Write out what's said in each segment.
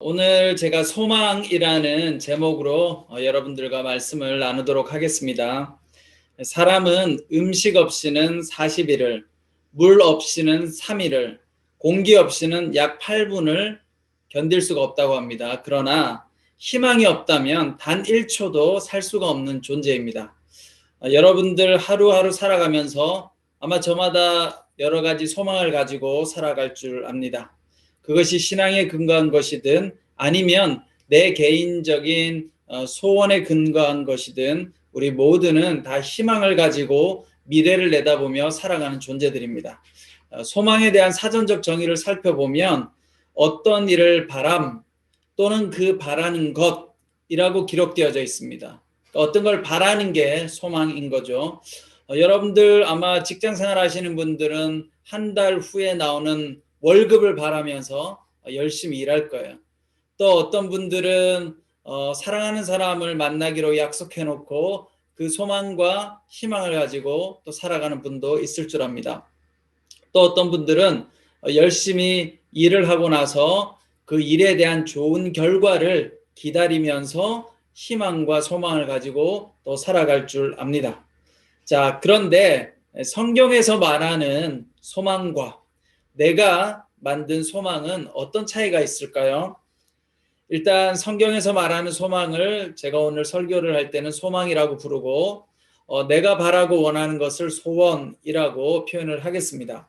오늘 제가 소망이라는 제목으로 어, 여러분들과 말씀을 나누도록 하겠습니다. 사람은 음식 없이는 40일을, 물 없이는 3일을, 공기 없이는 약 8분을 견딜 수가 없다고 합니다. 그러나 희망이 없다면 단 1초도 살 수가 없는 존재입니다. 어, 여러분들 하루하루 살아가면서 아마 저마다 여러 가지 소망을 가지고 살아갈 줄 압니다. 그것이 신앙에 근거한 것이든 아니면 내 개인적인 어, 소원에 근거한 것이든 우리 모두는 다 희망을 가지고 미래를 내다보며 살아가는 존재들입니다. 어, 소망에 대한 사전적 정의를 살펴보면 어떤 일을 바람 또는 그 바라는 것이라고 기록되어져 있습니다. 어떤 걸 바라는 게 소망인 거죠. 어, 여러분들 아마 직장 생활 하시는 분들은 한 달 후에 나오는 월급을 바라면서 열심히 일할 거예요. 또 어떤 분들은 어, 사랑하는 사람을 만나기로 약속해 놓고 그 소망과 희망을 가지고 또 살아가는 분도 있을 줄 압니다. 또 어떤 분들은 열심히 일을 하고 나서 그 일에 대한 좋은 결과를 기다리면서 희망과 소망을 가지고 또 살아갈 줄 압니다. 자, 그런데 성경에서 말하는 소망과 내가 만든 소망은 어떤 차이가 있을까요? 일단 성경에서 말하는 소망을 제가 오늘 설교를 할 때는 소망이라고 부르고 어, 내가 바라고 원하는 것을 소원이라고 표현을 하겠습니다.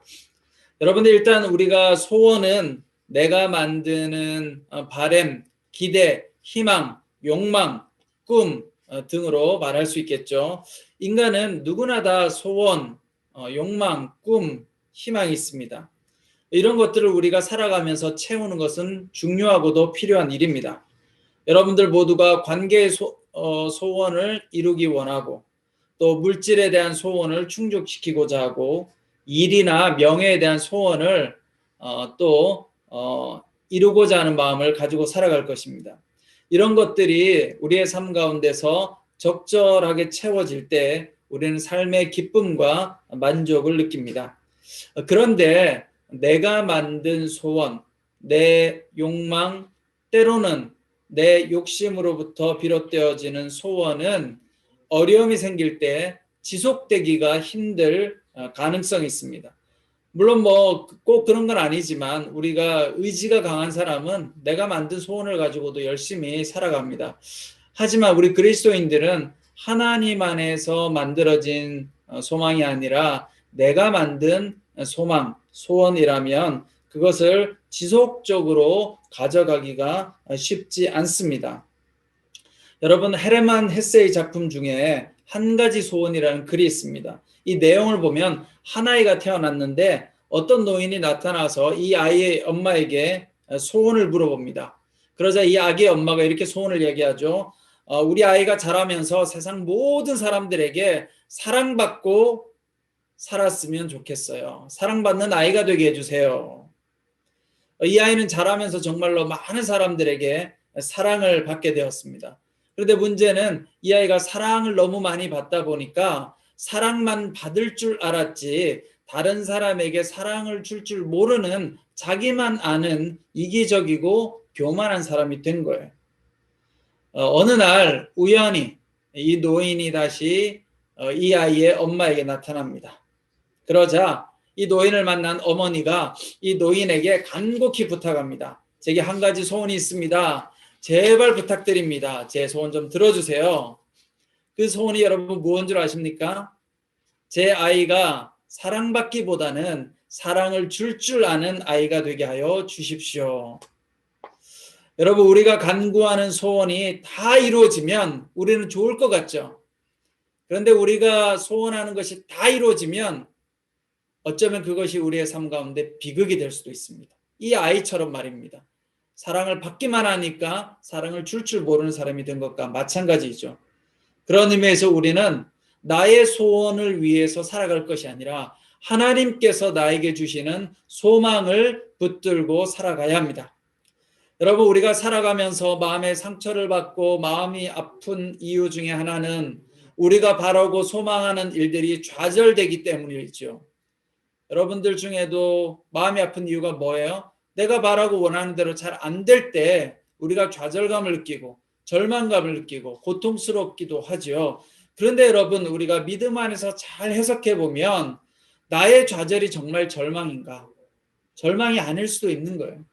여러분들 일단 우리가 소원은 내가 만드는 어, 바램, 기대, 희망, 욕망, 꿈 어, 등으로 말할 수 있겠죠. 인간은 누구나 다 소원, 어, 욕망, 꿈, 희망이 있습니다. 이런 것들을 우리가 살아가면서 채우는 것은 중요하고도 필요한 일입니다. 여러분들 모두가 관계의 소, 어, 소원을 이루기 원하고 또 물질에 대한 소원을 충족시키고자 하고 일이나 명예에 대한 소원을 어, 또 어, 이루고자 하는 마음을 가지고 살아갈 것입니다. 이런 것들이 우리의 삶 가운데서 적절하게 채워질 때 우리는 삶의 기쁨과 만족을 느낍니다. 그런데 내가 만든 소원, 내 욕망, 때로는 내 욕심으로부터 비롯되어지는 소원은 어려움이 생길 때 지속되기가 힘들 어, 가능성이 있습니다. 물론 뭐 꼭 그런 건 아니지만 우리가 의지가 강한 사람은 내가 만든 소원을 가지고도 열심히 살아갑니다. 하지만 우리 그리스도인들은 하나님 안에서 만들어진 어, 소망이 아니라 내가 만든 소망, 소원이라면 그것을 지속적으로 가져가기가 쉽지 않습니다. 여러분 헤레만 헤세이 작품 중에 한 가지 소원이라는 글이 있습니다. 이 내용을 보면 한 아이가 태어났는데 어떤 노인이 나타나서 이 아이의 엄마에게 소원을 물어봅니다. 그러자 이 아기의 엄마가 이렇게 소원을 얘기하죠. 어, 우리 아이가 자라면서 세상 모든 사람들에게 사랑받고 살았으면 좋겠어요. 사랑받는 아이가 되게 해주세요. 이 아이는 자라면서 정말로 많은 사람들에게 사랑을 받게 되었습니다. 그런데 문제는 이 아이가 사랑을 너무 많이 받다 보니까 사랑만 받을 줄 알았지 다른 사람에게 사랑을 줄줄 모르는 자기만 아는 이기적이고 교만한 사람이 된 거예요. 어, 느날 우연히 이 노인이 다시 어, 이 아이의 엄마에게 나타납니다. 그러자 이 노인을 만난 어머니가 이 노인에게 간곡히 부탁합니다. 제게 한 가지 소원이 있습니다. 제발 부탁드립니다. 제 소원 좀 들어주세요. 그 소원이 여러분 무언 줄 아십니까? 제 아이가 사랑받기보다는 사랑을 줄줄 줄 아는 아이가 되게 하여 주십시오. 여러분, 우리가 간구하는 소원이 다 이루어지면 우리는 좋을 것 같죠? 그런데 우리가 소원하는 것이 다 이루어지면 어쩌면 그것이 우리의 삶 가운데 비극이 될 수도 있습니다. 이 아이처럼 말입니다. 사랑을 받기만 하니까 사랑을 줄줄 모르는 사람이 된 것과 마찬가지죠. 그런 의미에서 우리는 나의 소원을 위해서 살아갈 것이 아니라 하나님께서 나에게 주시는 소망을 붙들고 살아가야 합니다. 여러분, 우리가 살아가면서 마음의 상처를 받고 마음이 아픈 이유 중에 하나는 우리가 바라고 소망하는 일들이 좌절되기 때문이죠. 여러분들 중에도 마음이 아픈 이유가 뭐예요? 내가 바라고 원하는 대로 잘 안 될 때 우리가 좌절감을 느끼고 절망감을 느끼고 고통스럽기도 하지요. 그런데 여러분 우리가 믿음 안에서 잘 해석해 보면 나의 좌절이 정말 절망인가? 절망이 아닐 수도 있는 거예요.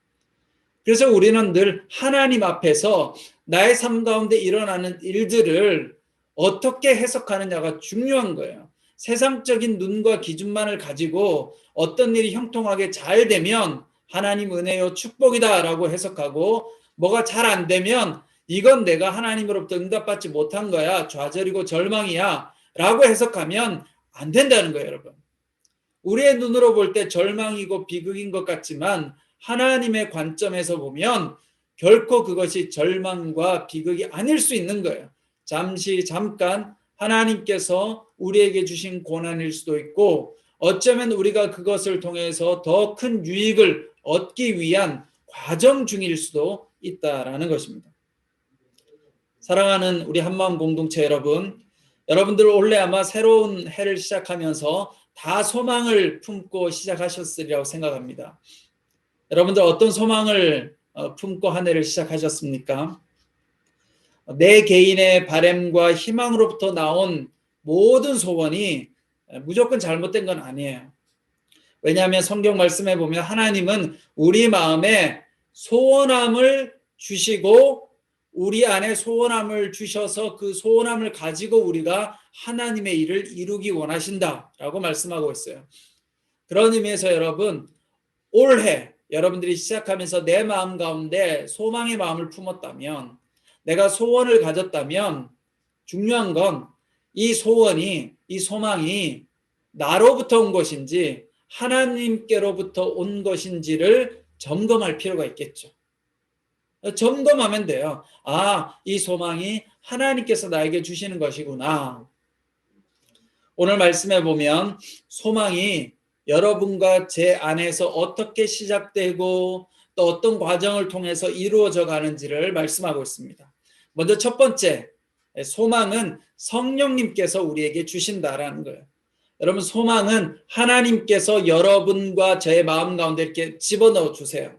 그래서 우리는 늘 하나님 앞에서 나의 삶 가운데 일어나는 일들을 어떻게 해석하느냐가 중요한 거예요. 세상적인 눈과 기준만을 가지고 어떤 일이 형통하게 잘 되면 하나님 은혜요 축복이다라고 해석하고 뭐가 잘 안 되면 이건 내가 하나님으로부터 응답받지 못한 거야 좌절이고 절망이야 라고 해석하면 안 된다는 거예요 여러분 우리의 눈으로 볼 때 절망이고 비극인 것 같지만 하나님의 관점에서 보면 결코 그것이 절망과 비극이 아닐 수 있는 거예요. 잠시 잠깐 하나님께서 우리에게 주신 고난일 수도 있고 어쩌면 우리가 그것을 통해서 더 큰 유익을 얻기 위한 과정 중일 수도 있다라는 것입니다. 사랑하는 우리 한마음 공동체 여러분, 여러분들 올해 아마 새로운 해를 시작하면서 다 소망을 품고 시작하셨으리라고 생각합니다. 여러분들 어떤 소망을 어, 품고 한 해를 시작하셨습니까? 내 개인의 바램과 희망으로부터 나온 모든 소원이 무조건 잘못된 건 아니에요. 왜냐하면 성경 말씀에 보면 하나님은 우리 마음에 소원함을 주시고 우리 안에 소원함을 주셔서 그 소원함을 가지고 우리가 하나님의 일을 이루기 원하신다라고 말씀하고 있어요. 그런 의미에서 여러분 올해 여러분들이 시작하면서 내 마음 가운데 소망의 마음을 품었다면 내가 소원을 가졌다면 중요한 건 이 소원이 이 소망이 나로부터 온 것인지 하나님께로부터 온 것인지를 점검할 필요가 있겠죠. 점검하면 돼요. 아, 이 소망이 하나님께서 나에게 주시는 것이구나. 오늘 말씀해 보면 소망이 여러분과 제 안에서 어떻게 시작되고 또 어떤 과정을 통해서 이루어져 가는지를 말씀하고 있습니다. 먼저 첫 번째, 소망은 성령님께서 우리에게 주신다라는 거예요. 여러분, 소망은 하나님께서 여러분과 저의 마음 가운데 이렇게 집어넣어 주세요.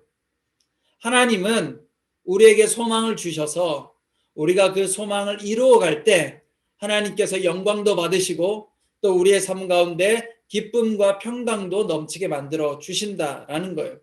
하나님은 우리에게 소망을 주셔서 우리가 그 소망을 이루어 갈 때 하나님께서 영광도 받으시고 또 우리의 삶 가운데 기쁨과 평강도 넘치게 만들어 주신다라는 거예요.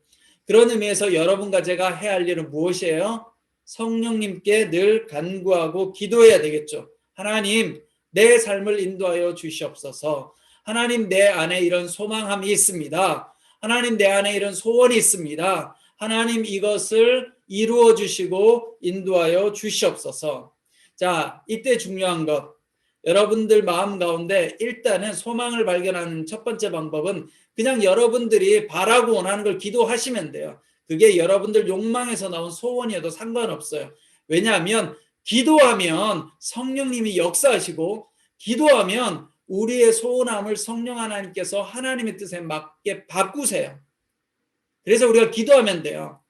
그런 의미에서 여러분과 제가 해야 할 일은 무엇이에요? 성령님께 늘 간구하고 기도해야 되겠죠. 하나님, 내 삶을 인도하여 주시옵소서. 하나님, 내 안에 이런 소망함이 있습니다. 하나님, 내 안에 이런 소원이 있습니다. 하나님, 이것을 이루어 주시고 인도하여 주시옵소서. 자, 이때 중요한 것. 여러분들 마음 가운데 일단은 소망을 발견하는 첫 번째 방법은 그냥 여러분들이 바라고 원하는 걸 기도하시면 돼요. 그게 여러분들 욕망에서 나온 소원이어도 상관없어요. 왜냐하면 기도하면 성령님이 역사하시고 기도하면 우리의 소원함을 성령 하나님께서 하나님의 뜻에 맞게 바꾸세요. 그래서 우리가 기도하면 돼요.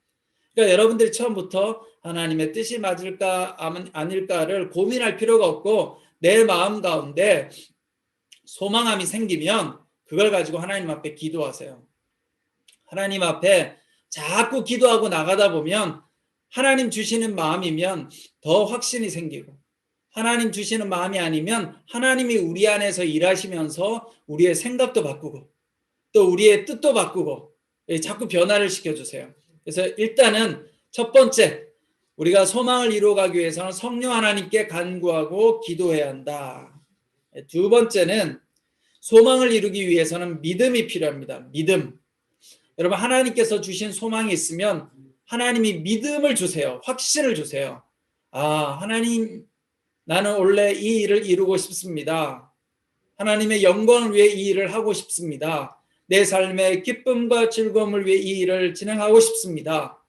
그러니까 여러분들이 처음부터 하나님의 뜻이 맞을까 아닐까를 고민할 필요가 없고 내 마음 가운데 소망함이 생기면 그걸 가지고 하나님 앞에 기도하세요. 하나님 앞에 자꾸 기도하고 나가다 보면 하나님 주시는 마음이면 더 확신이 생기고 하나님 주시는 마음이 아니면 하나님이 우리 안에서 일하시면서 우리의 생각도 바꾸고 또 우리의 뜻도 바꾸고 예, 자꾸 변화를 시켜주세요. 그래서 일단은 첫 번째 우리가 소망을 이루어가기 위해서는 성령 하나님께 간구하고 기도해야 한다. 예, 두 번째는 소망을 이루기 위해서는 믿음이 필요합니다. 믿음. 여러분 하나님께서 주신 소망이 있으면 하나님이 믿음을 주세요. 확신을 주세요. 아, 하나님 나는 원래 이 일을 이루고 싶습니다. 하나님의 영광을 위해 이 일을 하고 싶습니다. 내 삶의 기쁨과 즐거움을 위해 이 일을 진행하고 싶습니다.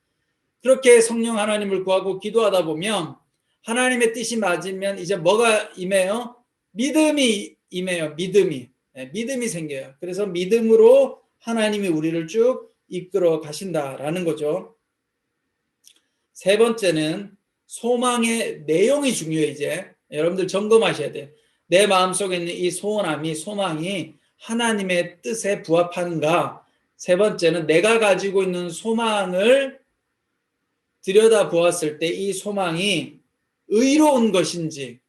그렇게 성령 하나님을 구하고 기도하다 보면 하나님의 뜻이 맞으면 이제 뭐가 임해요? 믿음이 임해요. 믿음이. 네, 믿음이 생겨요. 그래서 믿음으로 하나님이 우리를 쭉 이끌어 가신다라는 거죠. 세 번째는 소망의 내용이 중요해 이제 여러분들 점검하셔야 돼요. 내 마음속에 있는 이 소원함이 소망이 하나님의 뜻에 부합하는가? 세 번째는 내가 가지고 있는 소망을 들여다 보았을 때 이 소망이 의로운 것인지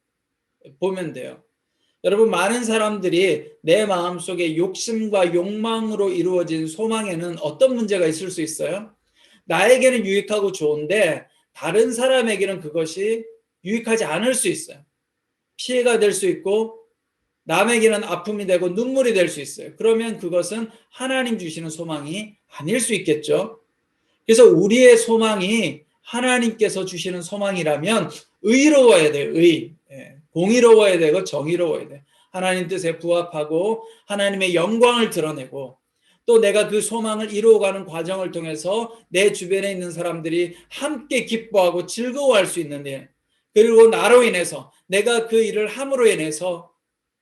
보면 돼요. 여러분 많은 사람들이 내 마음속에 욕심과 욕망으로 이루어진 소망에는 어떤 문제가 있을 수 있어요? 나에게는 유익하고 좋은데 다른 사람에게는 그것이 유익하지 않을 수 있어요. 피해가 될 수 있고 남에게는 아픔이 되고 눈물이 될 수 있어요. 그러면 그것은 하나님 주시는 소망이 아닐 수 있겠죠. 그래서 우리의 소망이 하나님께서 주시는 소망이라면 의로워야 돼요. 의. 예. 공의로워야 되고 정의로워야 돼. 하나님 뜻에 부합하고 하나님의 영광을 드러내고 또 내가 그 소망을 이루어가는 과정을 통해서 내 주변에 있는 사람들이 함께 기뻐하고 즐거워할 수 있는 일. 그리고 나로 인해서 내가 그 일을 함으로 인해서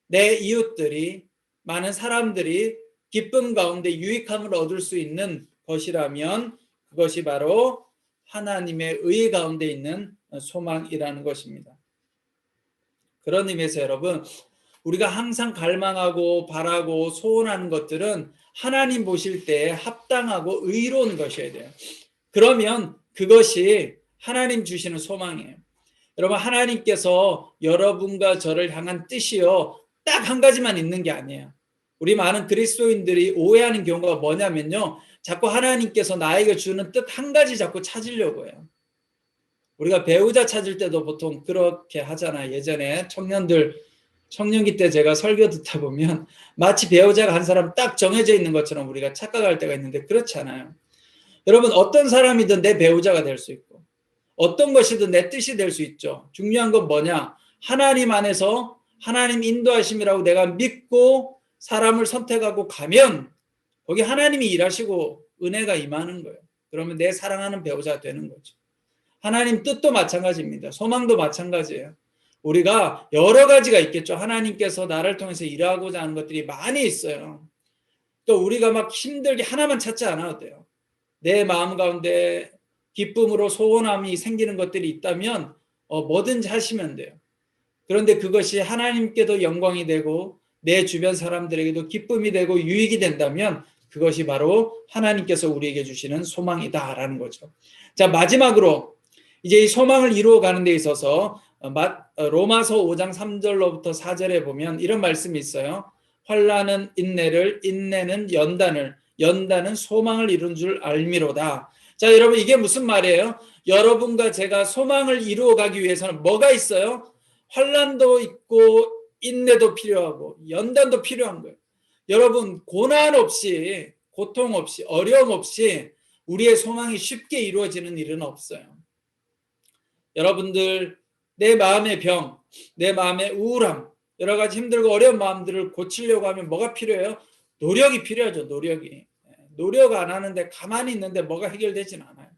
내 이웃들이 많은 사람들이 기쁨 가운데 유익함을 얻을 수 있는 것이라면 그것이 바로 하나님의 의 가운데 있는 소망이라는 것입니다. 그런 의미에서 여러분 우리가 항상 갈망하고 바라고 소원하는 것들은 하나님 보실 때 합당하고 의로운 것이어야 돼요. 그러면 그것이 하나님 주시는 소망이에요. 여러분 하나님께서 여러분과 저를 향한 뜻이요 딱 한 가지만 있는 게 아니에요. 우리 많은 그리스도인들이 오해하는 경우가 뭐냐면요. 자꾸 하나님께서 나에게 주는 뜻 한 가지 자꾸 찾으려고 해요. 우리가 배우자 찾을 때도 보통 그렇게 하잖아요. 예전에 청년들 청년기 때 제가 설교 듣다 보면 마치 배우자가 한 사람 딱 정해져 있는 것처럼 우리가 착각할 때가 있는데 그렇지 않아요. 여러분 어떤 사람이든 내 배우자가 될 수 있고 어떤 것이든 내 뜻이 될 수 있죠. 중요한 건 뭐냐? 하나님 안에서 하나님 인도하심이라고 내가 믿고 사람을 선택하고 가면 거기 하나님이 일하시고 은혜가 임하는 거예요. 그러면 내 사랑하는 배우자가 되는 거죠. 하나님 뜻도 마찬가지입니다. 소망도 마찬가지예요. 우리가 여러 가지가 있겠죠. 하나님께서 나를 통해서 일하고자 하는 것들이 많이 있어요. 또 우리가 막 힘들게 하나만 찾지 않아도 돼요. 내 마음 가운데 기쁨으로 소원함이 생기는 것들이 있다면 어, 뭐든지 하시면 돼요. 그런데 그것이 하나님께도 영광이 되고 내 주변 사람들에게도 기쁨이 되고 유익이 된다면 그것이 바로 하나님께서 우리에게 주시는 소망이다라는 거죠. 자, 마지막으로 이제 이 소망을 이루어 가는 데 있어서 로마서 5장 3절로부터 4절에 보면 이런 말씀이 있어요. 환란은 인내를 인내는 연단을 연단은 소망을 이룬 줄 알미로다. 자, 여러분 이게 무슨 말이에요? 여러분과 제가 소망을 이루어 가기 위해서는 뭐가 있어요? 환란도 있고 인내도 필요하고 연단도 필요한 거예요. 여러분 고난 없이 고통 없이 어려움 없이 우리의 소망이 쉽게 이루어지는 일은 없어요. 여러분들 내 마음의 병, 내 마음의 우울함, 여러 가지 힘들고 어려운 마음들을 고치려고 하면 뭐가 필요해요? 노력이 필요하죠. 노력이. 노력 안 하는데 가만히 있는데 뭐가 해결되진 않아요.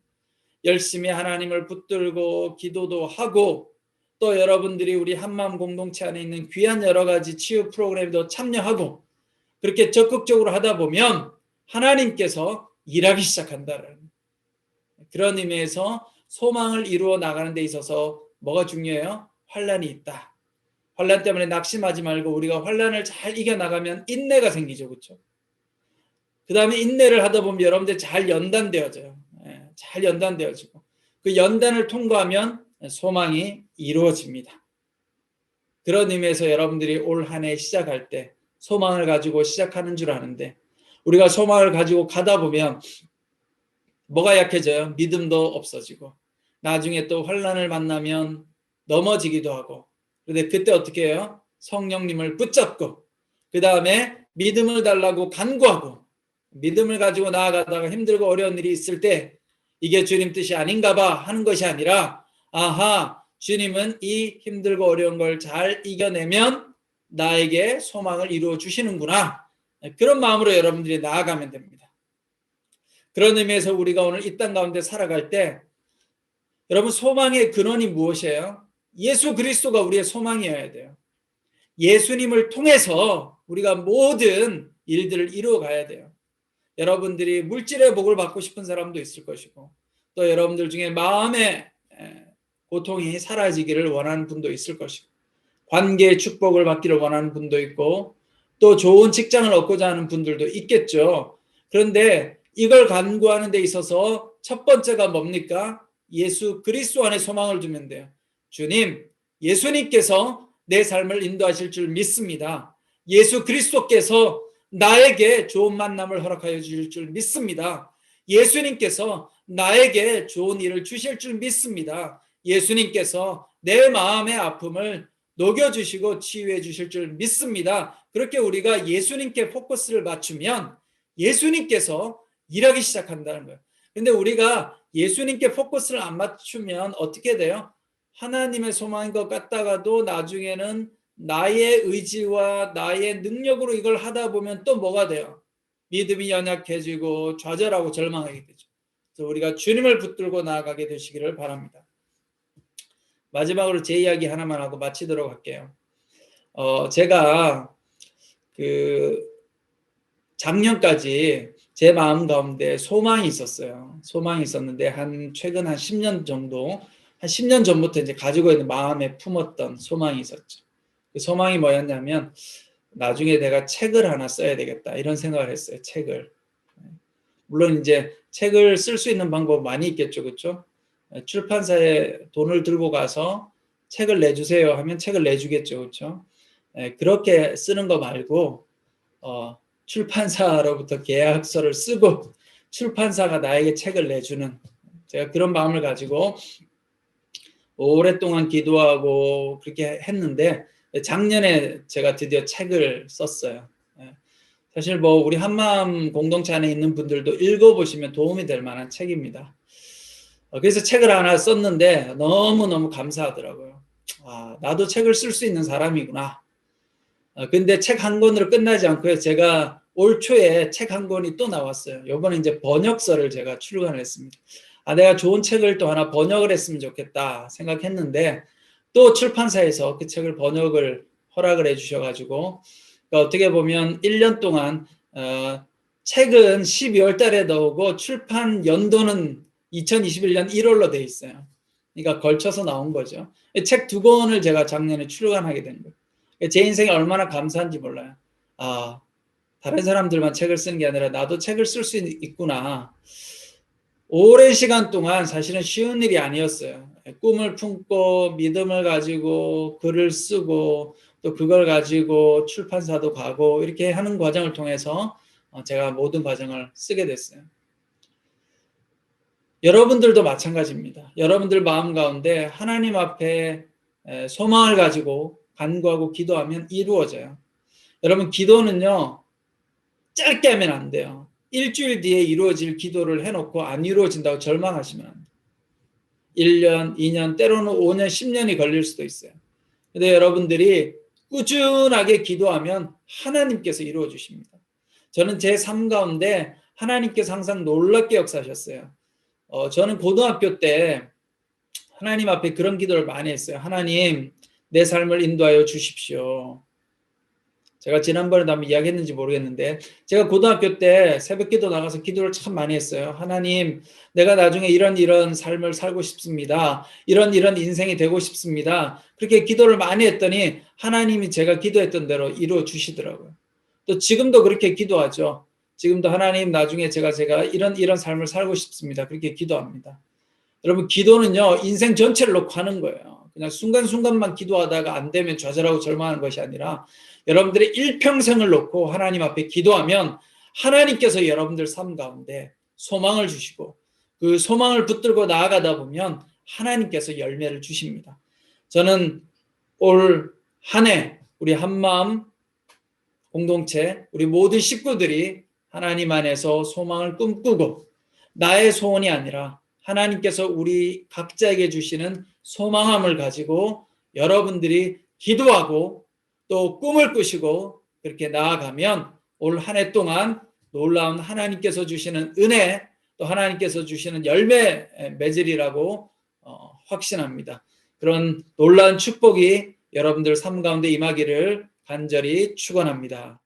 열심히 하나님을 붙들고 기도도 하고 또 여러분들이 우리 한마음 공동체 안에 있는 귀한 여러 가지 치유 프로그램도 참여하고 그렇게 적극적으로 하다 보면 하나님께서 일하기 시작한다는 그런 의미에서 소망을 이루어 나가는 데 있어서 뭐가 중요해요? 환란이 있다. 환란 때문에 낙심하지 말고 우리가 환란을 잘 이겨 나가면 인내가 생기죠. 그렇죠? 그 다음에 인내를 하다 보면 여러분들 잘 연단되어져요. 예, 잘 연단되어지고 그 연단을 통과하면 소망이 이루어집니다. 그런 의미에서 여러분들이 올 한 해 시작할 때 소망을 가지고 시작하는 줄 아는데 우리가 소망을 가지고 가다 보면 뭐가 약해져요? 믿음도 없어지고 나중에 또 환란을 만나면 넘어지기도 하고 그런데 그때 어떻게 해요? 성령님을 붙잡고 그 다음에 믿음을 달라고 간구하고 믿음을 가지고 나아가다가 힘들고 어려운 일이 있을 때 이게 주님 뜻이 아닌가 봐 하는 것이 아니라 아하 주님은 이 힘들고 어려운 걸 잘 이겨내면 나에게 소망을 이루어 주시는구나 그런 마음으로 여러분들이 나아가면 됩니다. 그런 의미에서 우리가 오늘 이 땅 가운데 살아갈 때 여러분 소망의 근원이 무엇이에요? 예수 그리스도가 우리의 소망이어야 돼요. 예수님을 통해서 우리가 모든 일들을 이루어 가야 돼요. 여러분들이 물질의 복을 받고 싶은 사람도 있을 것이고 또 여러분들 중에 마음의 고통이 사라지기를 원하는 분도 있을 것이고 관계의 축복을 받기를 원하는 분도 있고 또 좋은 직장을 얻고자 하는 분들도 있겠죠. 그런데 이걸 간구하는 데 있어서 첫 번째가 뭡니까? 예수 그리스도 안에 소망을 두면 돼요. 주님, 예수님께서 내 삶을 인도하실 줄 믿습니다. 예수 그리스도께서 나에게 좋은 만남을 허락하여 주실 줄 믿습니다. 예수님께서 나에게 좋은 일을 주실 줄 믿습니다. 예수님께서 내 마음의 아픔을 녹여주시고 치유해 주실 줄 믿습니다. 그렇게 우리가 예수님께 포커스를 맞추면 예수님께서 일하기 시작한다는 거예요. 근데 우리가 예수님께 포커스를 안 맞추면 어떻게 돼요? 하나님의 소망인 것 같다가도 나중에는 나의 의지와 나의 능력으로 이걸 하다 보면 또 뭐가 돼요? 믿음이 연약해지고 좌절하고 절망하게 되죠. 그래서 우리가 주님을 붙들고 나아가게 되시기를 바랍니다. 마지막으로 제 이야기 하나만 하고 마치도록 할게요. 어, 제가 그 작년까지 제 마음 가운데 소망이 있었어요. 소망이 있었는데 한 최근 한 10년 정도, 한 10년 전부터 이제 가지고 있는 마음에 품었던 소망이 있었죠. 그 소망이 뭐였냐면 나중에 내가 책을 하나 써야 되겠다 이런 생각을 했어요. 책을. 물론 이제 책을 쓸 수 있는 방법 많이 있겠죠, 그렇죠? 출판사에 돈을 들고 가서 책을 내주세요 하면 책을 내주겠죠, 그렇죠? 그렇게 쓰는 거 말고 어, 출판사로부터 계약서를 쓰고 출판사가 나에게 책을 내주는 제가 그런 마음을 가지고 오랫동안 기도하고 그렇게 했는데 작년에 제가 드디어 책을 썼어요. 예. 사실 뭐 우리 한마음 공동체 안에 있는 분들도 읽어보시면 도움이 될 만한 책입니다. 어, 그래서 책을 하나 썼는데 너무너무 감사하더라고요. 아, 나도 책을 쓸 수 있는 사람이구나. 어, 근데 책 한 권으로 끝나지 않고요. 제가 올 초에 책 한 권이 또 나왔어요. 요번에 이제 번역서를 제가 출간을 했습니다. 아, 내가 좋은 책을 또 하나 번역을 했으면 좋겠다 생각했는데 또 출판사에서 그 책을 번역을 허락을 해 주셔가지고 그러니까 어떻게 보면 1년 동안 어, 책은 12월 달에 나오고 출판 연도는 2021년 1월로 돼 있어요. 그러니까 걸쳐서 나온 거죠. 책 두 권을 제가 작년에 출간하게 된 거예요. 제 인생에 얼마나 감사한지 몰라요. 아, 다른 사람들만 책을 쓰는 게 아니라 나도 책을 쓸 수 있구나. 오랜 시간 동안 사실은 쉬운 일이 아니었어요. 꿈을 품고 믿음을 가지고 글을 쓰고 또 그걸 가지고 출판사도 가고 이렇게 하는 과정을 통해서 어, 제가 모든 과정을 쓰게 됐어요. 여러분들도 마찬가지입니다. 여러분들 마음 가운데 하나님 앞에 소망을 가지고 간구하고 기도하면 이루어져요. 여러분 기도는요 짧게 하면 안 돼요. 일주일 뒤에 이루어질 기도를 해놓고 안 이루어진다고 절망하시면 안 돼요. 1년, 2년, 때로는 5년, 10년이 걸릴 수도 있어요. 근데 여러분들이 꾸준하게 기도하면 하나님께서 이루어 주십니다. 저는 제 삶 가운데 하나님께서 항상 놀랍게 역사하셨어요. 어, 저는 고등학교 때 하나님 앞에 그런 기도를 많이 했어요. 하나님, 내 삶을 인도하여 주십시오. 제가 지난번에도 한번 이야기했는지 모르겠는데 제가 고등학교 때 새벽 기도 나가서 기도를 참 많이 했어요. 하나님, 내가 나중에 이런 이런 삶을 살고 싶습니다. 이런 이런 인생이 되고 싶습니다. 그렇게 기도를 많이 했더니 하나님이 제가 기도했던 대로 이루어 주시더라고요. 또 지금도 그렇게 기도하죠. 지금도 하나님 나중에 제가 제가 이런 이런 삶을 살고 싶습니다. 그렇게 기도합니다. 여러분 기도는요 인생 전체를 놓고 하는 거예요. 그냥 순간순간만 기도하다가 안 되면 좌절하고 절망하는 것이 아니라 여러분들의 일평생을 놓고 하나님 앞에 기도하면 하나님께서 여러분들 삶 가운데 소망을 주시고 그 소망을 붙들고 나아가다 보면 하나님께서 열매를 주십니다. 저는 올 한 해 우리 한마음 공동체 우리 모든 식구들이 하나님 안에서 소망을 꿈꾸고 나의 소원이 아니라 하나님께서 우리 각자에게 주시는 소망함을 가지고 여러분들이 기도하고 또 꿈을 꾸시고 그렇게 나아가면 올 한 해 동안 놀라운 하나님께서 주시는 은혜 또 하나님께서 주시는 열매 맺으리라고 어, 확신합니다. 그런 놀라운 축복이 여러분들 삶 가운데 임하기를 간절히 축원합니다.